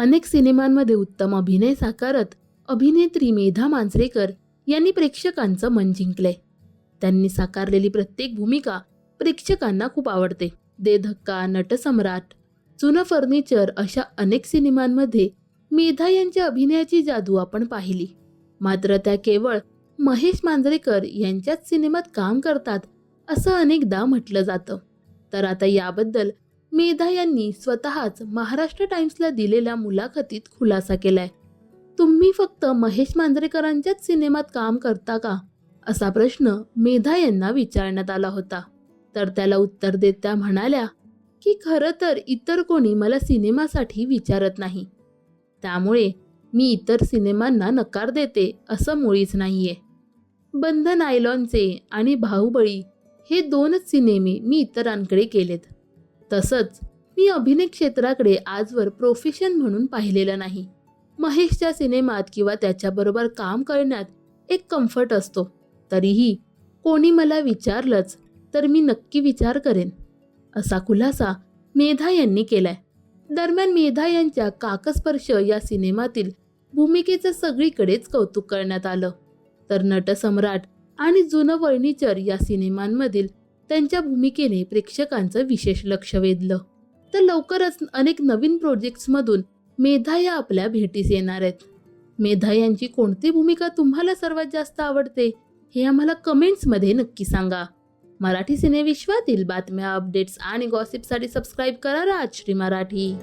अनेक सिनेमांमध्ये उत्तम अभिनय साकारत अभिनेत्री मेधा मांजरेकर यांनी प्रेक्षकांचं मन जिंकलंय. त्यांनी साकारलेली प्रत्येक भूमिका प्रेक्षकांना खूप आवडते. दे धक्का नटसम्राट जुनं फर्निचर अशा अनेक सिनेमांमध्ये मेधा यांच्या अभिनयाची जादू आपण पाहिली. मात्र त्या केवळ महेश मांजरेकर यांच्याच सिनेमात काम करतात असं अनेकदा म्हटलं जातं. तर आता याबद्दल मेधा यांनी स्वतःच महाराष्ट्र टाइम्सला दिलेल्या मुलाखतीत खुलासा केलाय. तुम्ही फक्त महेश मांजरेकरांच्याच सिनेमात काम करता का? असा प्रश्न मेधा यांना विचारण्यात आला होता. तर त्याला उत्तर देत त्या म्हणाल्या की खरं तर इतर कोणी मला सिनेमासाठी विचारत नाही. त्यामुळे मी इतर सिनेमांना नकार देते असं मुळीच नाहीये. बंध नायलॉनचे आणि बाहुबळी हे दोनच सिनेमे मी इतरांकडे केलेत. तसंच मी अभिनय क्षेत्राकडे आजवर प्रोफेशन म्हणून पाहिलेलं नाही. महेशच्या सिनेमात किंवा त्याच्याबरोबर काम करण्यात एक कम्फर्ट असतो. तरीही कोणी मला विचारलंच तर मी नक्की विचार करेन. असा खुलासा मेधा यांनी केलाय. दरम्यान मेधा यांच्या काकस्पर्श या सिनेमातील भूमिकेचं सगळीकडेच कौतुक करण्यात आलं. तर नटसम्राट आणि जुनं फर्निचर या सिनेमांमधील त्यांच्या भूमिकेने प्रेक्षकांचं विशेष लक्ष वेधलं. तर लवकरच अनेक नवीन प्रोजेक्ट्समधून मेधा या आपल्या भेटीस येणार आहेत. मेधा यांची कोणती भूमिका तुम्हाला सर्वात जास्त आवडते हे आम्हाला कमेंट्समध्ये नक्की सांगा. मराठी सिनेविश्वातील बातम्या अपडेट्स आणि गॉसिपसाठी सबस्क्राईब करा राजश्री मराठी.